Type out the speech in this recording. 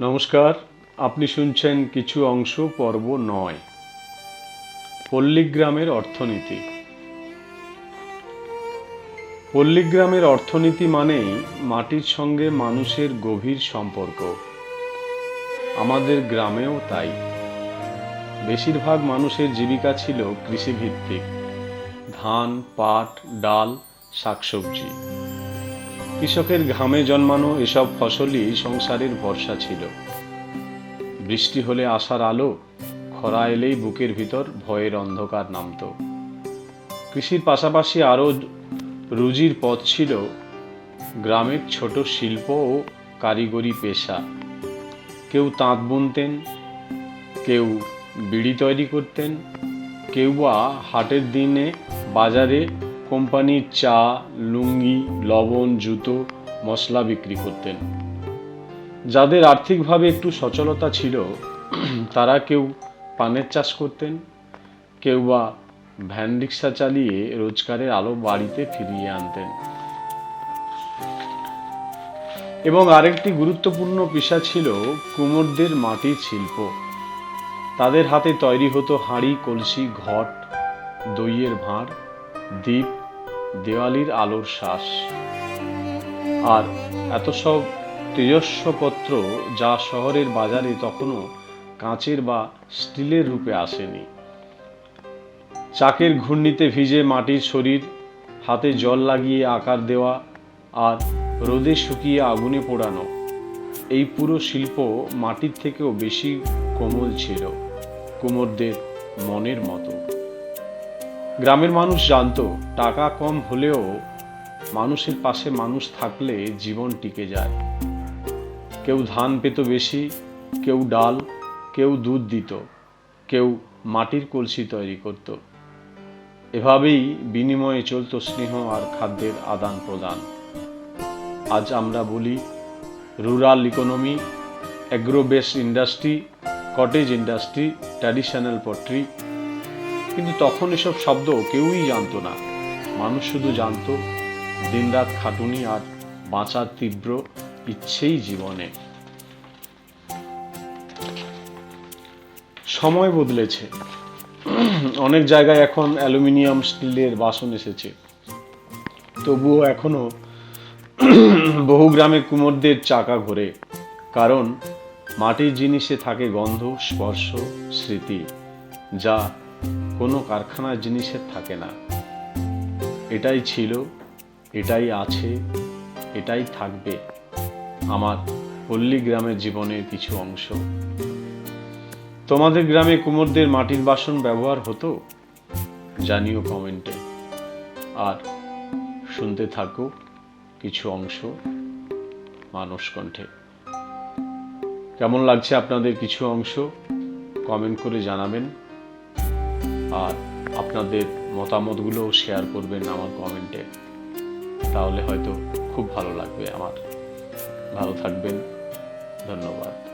নমস্কার, আপনি শুনছেন কিছু অংশ পর্ব নয়, পল্লীগ্রামের অর্থনীতি। পল্লীগ্রামের অর্থনীতি মানেই মাটির সঙ্গে মানুষের গভীর সম্পর্ক। আমাদের গ্রামেও তাই। বেশিরভাগ মানুষের জীবিকা ছিল কৃষিভিত্তিক। ধান, পাট, ডাল, শাকসবজি। কৃষকের ঘামে জন্মানো এসব ফসলই সংসারের ভরসা ছিল। বৃষ্টি হলে আসার আলো, খরা এলেই বুকের ভিতর ভয়ের অন্ধকার নামত। কৃষির পাশাপাশি আরও রুজির পথ ছিল গ্রামের ছোট শিল্প ও কারিগরি পেশা। কেউ তাঁত বুনতেন, কেউ বিড়ি তৈরি করতেন, কেউ বা হাটের দিনে বাজারে কোম্পানির চা, লুঙ্গি, লবণ, জুতো, মশলা বিক্রি করতেন। যাদের আর্থিকভাবে একটু সচলতা ছিল, তারা কেউ পানের চাষ করতেন, কেউ বা ভ্যান রিক্সা চালিয়ে রোজগারের আলো বাড়িতে ফিরিয়ে আনতেন। এবং আরেকটি গুরুত্বপূর্ণ পেশা ছিল কুমোরদের মাটির শিল্প। তাদের হাতে তৈরি হতো হাঁড়ি, কলসি, ঘট, দইয়ের ভাঁড় দ্বীপ দেওয়ালির আলোর শ্বাস। আর এত সব তেজস্বপত্র যা শহরের বাজারে তখনও কাঁচের বা স্টিলের রূপে আসেনি। চাকের ঘূর্ণিতে ভিজে মাটির শরীর, হাতে জল লাগিয়ে আকার দেওয়া আর রোদে শুকিয়ে আগুনে পোড়ানো। এই পুরো শিল্প মাটির থেকেও বেশি কোমল ছিল, কুমোরদের মনের মতো। গ্রামের মানুষ জানতো, টাকা কম হলেও মানুষের পাশে মানুষ থাকলে জীবন টিকে যায়। কেউ ধান পেত বেশি, কেউ ডাল, কেউ দুধ দিত, কেউ মাটির কলসি তৈরি করত। এভাবেই বিনিময়ে চলত স্নেহ আর খাদ্যের আদান প্রদান। আজ আমরা বলি rural economy agro base industry cottage industry traditional pottery কিন্তু তখন এসব শব্দ কেউই জানতো না। মানুষ শুধু জানতো, দিনরাত খাটুনি আর বাঁচার তীব্র ইচ্ছেই জীবনে। সময় বদলেছে। অনেক জায়গায় এখন অ্যালুমিনিয়াম স্টিলের বাসন এসেছে। তবুও এখনও বহু গ্রামে কুমোরদের চাকা ঘোরে, কারণ মাটির জিনিসে থাকে গন্ধ, স্পর্শ, স্মৃতি, যা কোনো কারখানার জিনিসের থাকে না। এটাই ছিল, এটাই আছে, এটাই থাকবে আমার পল্লী গ্রামের জীবনের কিছু অংশ। তোমাদের গ্রামে কুমোরদের মাটির বাসন ব্যবহার হতো? জানিও কমেন্টে। আর শুনতে থাকো কিছু অংশ মানুষ কণ্ঠে। কেমন লাগছে আপনাদের কিছু অংশ? কমেন্ট করে জানাবেন। আর আপনাদের মতামতগুলোও শেয়ার করবেন আমার কমেন্টে তাহলে হয়তো খুব ভালো লাগবে আমার। ভালো থাকবেন। ধন্যবাদ।